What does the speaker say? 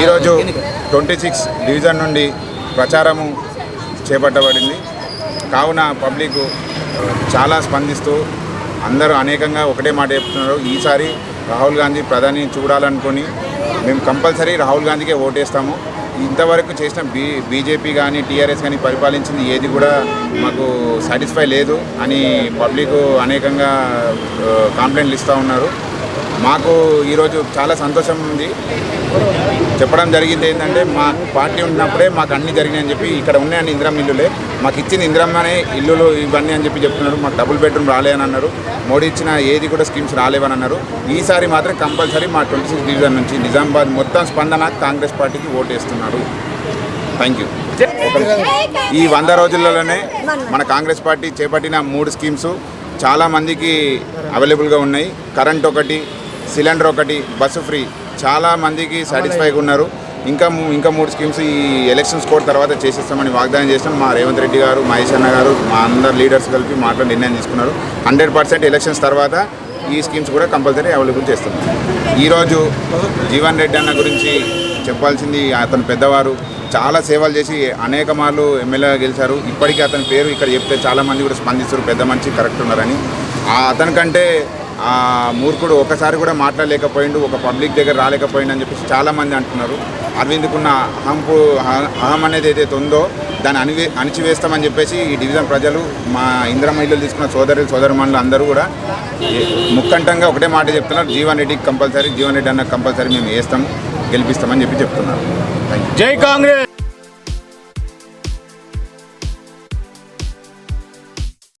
ఈరోజు twenty six division నుండి ప్రచారము చేపట్టబడింది. కావున పబ్లిక్ చాలా స్పందిస్తూ అందరూ అనేకంగా ఒకటే మాట చెప్తున్నారు. ఈసారి రాహుల్ గాంధీ ప్రధాని చూడాలనుకుని మేము కంపల్సరీ రాహుల్ గాంధీకే ఓటేస్తాము. ఇంతవరకు చేసిన బీ బీజేపీ కానీ టీఆర్ఎస్ కానీ పరిపాలించింది ఏది కూడా మాకు సాటిస్ఫై లేదు అని పబ్లిక్ అనేకంగా కంప్లైంట్లు ఇస్తూ ఉన్నారు. మాకు ఈరోజు చాలా సంతోషం ఉంది. చెప్పడం జరిగింది ఏంటంటే మా పార్టీ ఉన్నప్పుడే మాకు అన్ని జరిగినాయని చెప్పి ఇక్కడ ఉన్నాయని ఇందిరమ్మ ఇల్లులే. మాకు ఇచ్చిన ఇందిరమ్మనే ఇల్లులు ఇవన్నీ అని చెప్పి చెప్తున్నారు. మాకు డబుల్ బెడ్రూమ్ రాలేదని అన్నారు. మోడీ ఇచ్చిన ఏది కూడా స్కీమ్స్ రాలేవని అన్నారు. ఈసారి మాత్రం కంపల్సరీ మా ట్వంటీ సిక్స్ డివిజన్ నుంచి నిజామాబాద్ మొత్తం స్పందన కాంగ్రెస్ పార్టీకి ఓటు వేస్తున్నారు థ్యాంక్ యూ. ఈ వంద రోజులలోనే మన కాంగ్రెస్ పార్టీ చేపట్టిన మూడు స్కీమ్స్ చాలా మందికి అవైలబుల్గా ఉన్నాయి. కరెంట్ ఒకటి సిలిండర్ ఒకటి బస్సు ఫ్రీ. చాలా మందికి సాటిస్ఫైగా ఉన్నారు. ఇంకా ఇంకా మూడు స్కీమ్స్ ఈ ఎలక్షన్స్ స్కోర్ తర్వాత చేసేస్తామని వాగ్దానం చేస్తాం. మా రేవంత్ రెడ్డి గారు మహేష్ అన్న గారు మా అందరు లీడర్స్ కలిపి మాట్లాడి నిర్ణయం తీసుకున్నారు. హండ్రెడ్ పర్సెంట్ ఎలక్షన్స్ తర్వాత ఈ స్కీమ్స్ కూడా కంపల్సరీ అవైలబుల్ చేస్తాం. ఈరోజు జీవన్ రెడ్డి అన్న గురించి చెప్పాల్సింది అతను పెద్దవారు. చాలా సేవలు చేసి అనేక మార్లు ఎమ్మెల్యేగా గెలిచారు. ఇప్పటికీ అతని పేరు ఇక్కడ చెప్తే చాలా మంది కూడా స్పందిస్తారు. పెద్ద మనిషి కరెక్ట్ ఉన్నారని. అతనికంటే ఆ మూర్ఖుడు ఒకసారి కూడా మాట్లాడలేకపోయిండు ఒక పబ్లిక్ దగ్గర రాలేకపోయిండు అని చెప్పేసి చాలామంది అంటున్నారు. అరవింద్కున్న అహంపు అహం అనేది ఏదైతే ఉందో దాన్ని అణివే అణిచివేస్తామని చెప్పేసి ఈ డివిజన్ ప్రజలు మా ఇంద్రమ్మ ఇల్లు తీసుకున్న సోదరి సోదరుమణులు అందరూ కూడా ముక్కంటంగా ఒకటే మాట చెప్తున్నారు. జీవన్ రెడ్డికి కంపల్సరీ జీవన్ రెడ్డి అన్న కంపల్సరీ మేము వేస్తాం గెలిపిస్తామని చెప్పి చెప్తున్నారు. జై కాంగ్రెస్!